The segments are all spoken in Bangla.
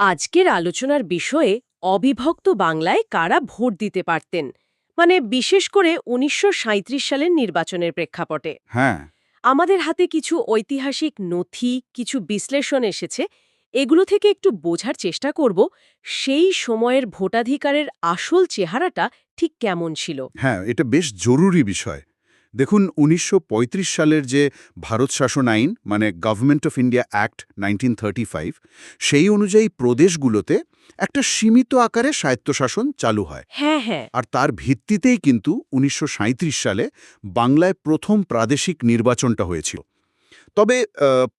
আজকের আলোচনার বিষয়ে অবিভক্ত বাংলায় কারা ভোট দিতে পারতেন? মানে বিশেষ করে উনিশশো সাঁইত্রিশ সালের নির্বাচনের প্রেক্ষাপটে। হ্যাঁ। আমাদের হাতে কিছু ঐতিহাসিক নথি কিছু বিশ্লেষণ এসেছে। এগুলো থেকে একটু বোঝার চেষ্টা করব সেই সময়ের ভোটাধিকারের আসল চেহারাটা ঠিক কেমন ছিল? হ্যাঁ এটা বেশ জরুরি বিষয়। দেখুন উনিশশো পঁয়ত্রিশ সালের যে ভারত শাসন আইন মানে government of India act nineteen সেই অনুযায়ী প্রদেশগুলোতে একটা সীমিত আকারে স্বায়ত্তশাসন চালু হয়। হ্যাঁ হ্যাঁ। আর তার ভিত্তিতেই কিন্তু উনিশশো সাঁইত্রিশ সালে বাংলায় প্রথম প্রাদেশিক নির্বাচনটা হয়েছিল। তবে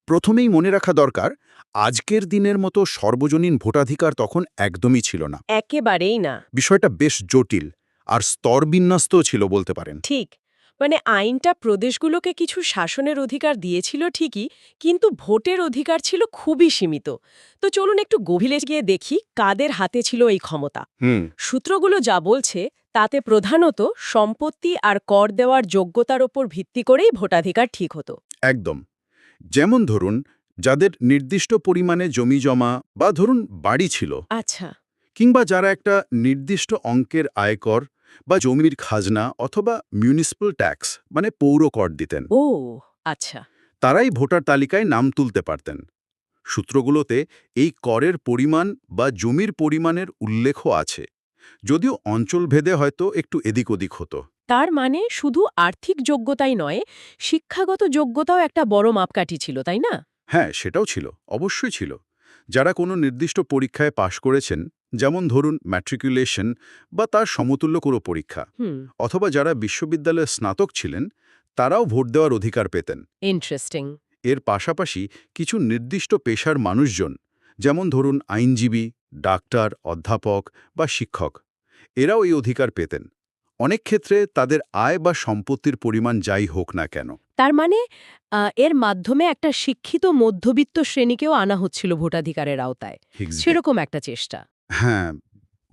প্রথমেই মনে রাখা দরকার আজকের দিনের মতো সর্বজনীন ভোটাধিকার তখন একদমই ছিল না। একেবারেই না। বিষয়টা বেশ জটিল আর স্তরবিন্যস্তও ছিল বলতে পারেন। ঠিক। মানে আইনটা প্রদেশগুলোকে কিছু শাসনের অধিকার দিয়েছিল ঠিকই কিন্তু ভোটের অধিকার ছিল খুবই সীমিত। তো চলুন একটু গভীরে গিয়ে দেখি কাদের হাতে ছিল এই ক্ষমতা। হুম। সূত্রগুলো যা বলছে তাতে প্রধানত সম্পত্তি আর কর দেওয়ার যোগ্যতার ওপর ভিত্তি করেই ভোটাধিকার ঠিক হতো। একদম। যেমন ধরুন যাদের নির্দিষ্ট পরিমাণে জমি জমা বা ধরুন বাড়ি ছিল আচ্ছা। কিংবা যারা একটা নির্দিষ্ট অঙ্কের আয়কর বা জমির খাজনা অথবা মিউনিসিপ্যাল ট্যাক্স মানে পৌর কর দিতেন। ও আচ্ছা। তারাই ভোটার তালিকায় নাম তুলতে পারতেন। সূত্রগুলোতে এই করের পরিমাণ বা জমির পরিমাণের উল্লেখও আছে। যদিও অঞ্চলভেদে হয়তো একটু এদিক ওদিক হতো। তার মানে শুধু আর্থিক যোগ্যতাই নয় শিক্ষাগত যোগ্যতাও একটা বড় মাপকাঠি ছিল তাই না? হ্যাঁ সেটাও ছিল অবশ্যই ছিল। যারা কোনো নির্দিষ্ট পরীক্ষায় পাশ করেছেন যেমন ধরুন ম্যাট্রিকুলেশন বা তার সমতুল্য কোনো পরীক্ষা অথবা যারা বিশ্ববিদ্যালয়ের স্নাতক ছিলেন তারাও ভোট দেওয়ার অধিকার পেতেন। ইন্টারেস্টিং এর পাশাপাশি কিছু নির্দিষ্ট পেশার মানুষজন যেমন ধরুন আইনজীবী ডাক্তার অধ্যাপক বা শিক্ষক এরাও এই অধিকার পেতেন। অনেক ক্ষেত্রে তাদের আয় বা সম্পত্তির পরিমাণ যাই হোক না কেন। তার মানে এর মাধ্যমে একটা শিক্ষিত মধ্যবিত্ত শ্রেণীকেও আনা হচ্ছিল ভোটাধিকারের আওতায়। সেরকম একটা চেষ্টা। হ্যাঁ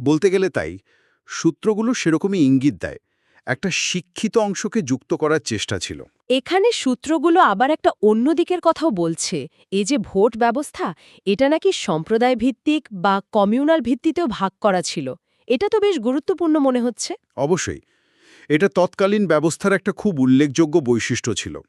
বলতে গেলে তাই। সূত্রগুলো সেরকমই ইঙ্গিত দেয়। একটা শিক্ষিত অংশকে যুক্ত করার চেষ্টা ছিল। এখানে সূত্রগুলো আবার একটা অন্য দিকের কথাও বলছে। এই যে ভোট ব্যবস্থা এটা নাকি সম্প্রদায় ভিত্তিক বা কমিউনাল ভিত্তিতেও ভাগ করা ছিল। এটা তো বেশ গুরুত্বপূর্ণ মনে হচ্ছে। অবশ্যই। এটা তৎকালীন ব্যবস্থার একটা খুব উল্লেখযোগ্য বৈশিষ্ট্য ছিল।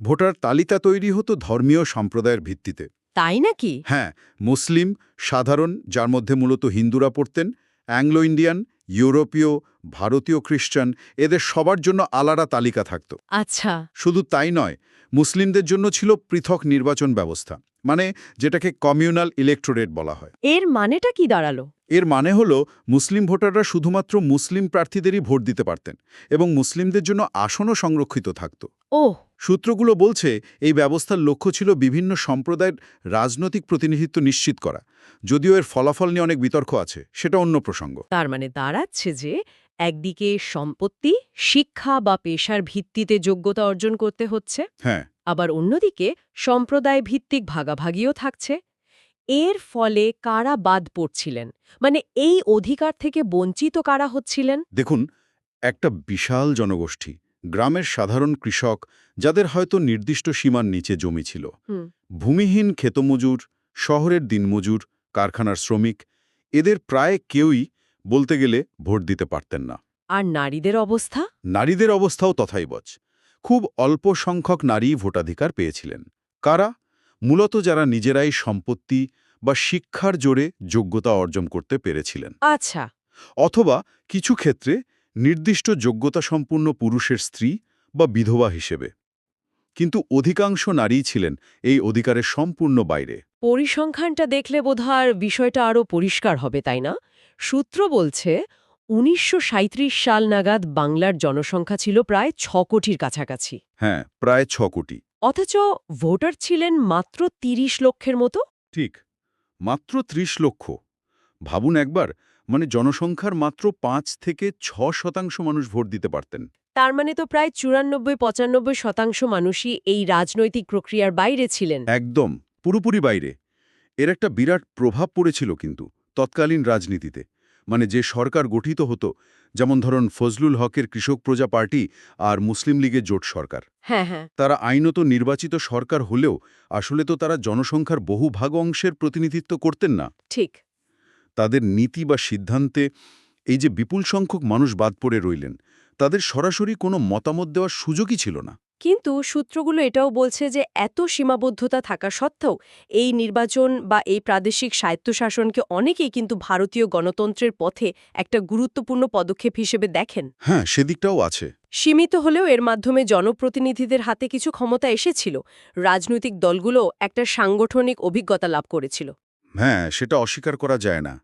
ভোটার তালিকা তৈরি হতো ধর্মীয় সম্প্রদায়ের ভিত্তিতে। তাই নাকি? হ্যাঁ মুসলিম সাধারণ যার মধ্যে মূলত হিন্দুরা পড়তেন অ্যাংলো ইন্ডিয়ান ইউরোপীয় ভারতীয় খ্রিস্টান এদের সবার জন্য আলাদা তালিকা থাকত। আচ্ছা। শুধু তাই নয় মুসলিমদের জন্য ছিল পৃথক নির্বাচন ব্যবস্থা। মানে যেটাকে কমিউনাল ইলেকটোরেট বলা হয়। এর মানেটা কি দাঁড়াল? এর মানে হল মুসলিম ভোটাররা শুধুমাত্র মুসলিম প্রার্থীদেরই ভোট দিতে পারতেন এবং মুসলিমদের জন্য আসনও সংরক্ষিত থাকত। ওহ! সূত্রগুলো বলছে এই ব্যবস্থার লক্ষ্য ছিল বিভিন্ন সম্প্রদায়ের রাজনৈতিক প্রতিনিধিত্ব নিশ্চিত করা। যদিও এর ফলাফল নিয়ে অনেক বিতর্ক আছে সেটা অন্য প্রসঙ্গ। তার মানে দাঁড়াচ্ছে যে একদিকে সম্পত্তি শিক্ষা বা পেশার ভিত্তিতে যোগ্যতা অর্জন করতে হচ্ছে। হ্যাঁ। আবার অন্যদিকে সম্প্রদায় ভিত্তিক ভাগাভাগিও থাকছে। এর ফলে কারা বাদ পড়ছিলেন? মানে এই অধিকার থেকে বঞ্চিত কারা হচ্ছিলেন? দেখুন একটা বিশাল জনগোষ্ঠী গ্রামের সাধারণ কৃষক যাদের হয়তো নির্দিষ্ট সীমার নিচে জমি ছিল। ভূমিহীন ক্ষেতমজুর শহরের দিনমজুর কারখানার শ্রমিক এদের প্রায় কেউই বলতে গেলে ভোট দিতে পারতেন না। আর নারীদের অবস্থা? নারীদের অবস্থাও তথাইবচ খুব অল্প সংখ্যক নারী ভোটাধিকার পেয়েছিলেন। কারা? মূলত যারা নিজেরাই সম্পত্তি বা শিক্ষার জোরে যোগ্যতা অর্জন করতে পেরেছিলেন। আচ্ছা। অথবা কিছু ক্ষেত্রে নির্দিষ্ট যোগ্যতা সম্পূর্ণ পুরুষের স্ত্রী বা বিধবা হিসেবে। কিন্তু অধিকাংশ নারীই ছিলেন এই অধিকারের সম্পূর্ণ বাইরে। পরিসংখ্যানটা দেখলে বোধহয় বিষয়টা আরও পরিষ্কার হবে তাই না? সূত্র বলছে উনিশশো সাঁইত্রিশ সাল নাগাদ বাংলার জনসংখ্যা ছিল প্রায় ছ কোটির কাছাকাছি। হ্যাঁ প্রায় ছ কোটি। অথচ ভোটার ছিলেন মাত্র ৩০ লক্ষের মতো? ঠিক মাত্র ত্রিশ লক্ষ। ভাবুন একবার মানে জনসংখ্যার মাত্র পাঁচ থেকে ছ শতাংশ মানুষ ভোট দিতে পারতেন। তার মানে তো প্রায় চুরানব্বই পঁচানব্বই শতাংশ মানুষই এই রাজনৈতিক প্রক্রিয়ার বাইরে ছিলেন। একদম পুরোপুরি বাইরে। এর একটা বিরাট প্রভাব পড়েছিল কিন্তু তৎকালীন রাজনীতিতে। মানে যে সরকার গঠিত হতো যেমন ধরুন ফজলুল হকের কৃষক প্রজা পার্টি আর মুসলিম লীগের জোট সরকার। হ্যাঁ হ্যাঁ। তারা আইনত নির্বাচিত সরকার হলেও আসলে তো তারা জনসংখ্যার বহু ভাগ অংশের প্রতিনিধিত্ব করতেন না। ঠিক। তাদের নীতি বা সিদ্ধান্তে এই যে বিপুল সংখ্যক মানুষ বাদ পড়ে রইলেন তাদের সরাসরি কোনো মতামত দেওয়ার সুযোগই ছিল না। কিন্তু সূত্রগুলো এটাও বলছে যে এত সীমাবদ্ধতা থাকা সত্ত্বেও এই নির্বাচন বা এই প্রাদেশিক স্বায়ত্তশাসনকে অনেকেই কিন্তু ভারতীয় গণতন্ত্রের পথে একটা গুরুত্বপূর্ণ পদক্ষেপ হিসেবে দেখেন। হ্যাঁ সেদিকটাও আছে। সীমিত হলেও এর মাধ্যমে জনপ্রতিনিধিদের হাতে কিছু ক্ষমতা এসেছিল। রাজনৈতিক দলগুলো একটা সাংগঠনিক অভিজ্ঞতা লাভ করেছিল। হ্যাঁ সেটা অস্বীকার করা যায় না।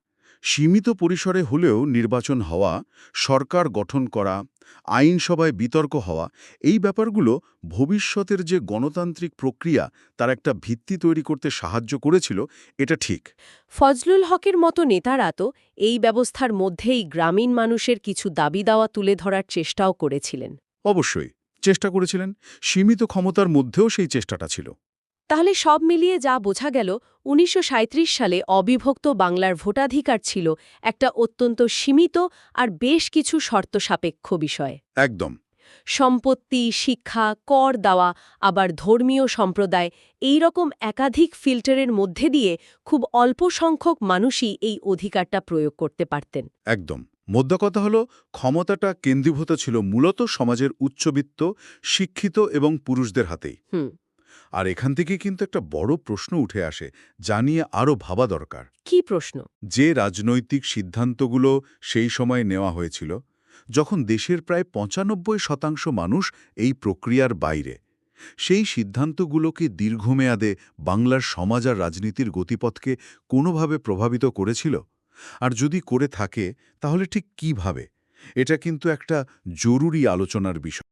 সীমিত পরিসরে হলেও নির্বাচন হওয়া সরকার গঠন করা আইনসভায় বিতর্ক হওয়া এই ব্যাপারগুলো ভবিষ্যতের যে গণতান্ত্রিক প্রক্রিয়া তার একটা ভিত্তি তৈরি করতে সাহায্য করেছিল এটা ঠিক। ফজলুল হকের মতো নেতারা তো এই ব্যবস্থার মধ্যেই গ্রামীণ মানুষের কিছু দাবি দাওয়া তুলে ধরার চেষ্টাও করেছিলেন। অবশ্যই চেষ্টা করেছিলেন। সীমিত ক্ষমতার মধ্যেও সেই চেষ্টাটা ছিল। তাহলে সব মিলিয়ে যা বোঝা গেল উনিশশো সাঁইত্রিশ সালে অবিভক্ত বাংলার ভোটাধিকার ছিল একটা অত্যন্ত সীমিত আর বেশ কিছু শর্ত সাপেক্ষ বিষয়। একদম। সম্পত্তি শিক্ষা কর দেওয়া আবার ধর্মীয় সম্প্রদায় এই রকম একাধিক ফিল্টারের মধ্যে দিয়ে খুব অল্প সংখ্যক মানুষই এই অধিকারটা প্রয়োগ করতে পারতেন। একদম। মোদ্দা কথা হলো ক্ষমতাটা কেন্দ্রীভূত ছিল মূলত সমাজের উচ্চবিত্ত শিক্ষিত এবং পুরুষদের হাতেই। হুম। আর এখান থেকে কিন্তু একটা বড় প্রশ্ন উঠে আসে যা নিয়ে আরও ভাবা দরকার। কি প্রশ্ন? যে রাজনৈতিক সিদ্ধান্তগুলো সেই সময় নেওয়া হয়েছিল যখন দেশের প্রায় পঁচানব্বই শতাংশ মানুষ এই প্রক্রিয়ার বাইরে সেই সিদ্ধান্তগুলোকে দীর্ঘমেয়াদে বাংলার সমাজ আর রাজনীতির গতিপথকে কোনোভাবে প্রভাবিত করেছিল? আর যদি করে থাকে তাহলে ঠিক কীভাবে? এটা কিন্তু একটা জরুরি আলোচনার বিষয়।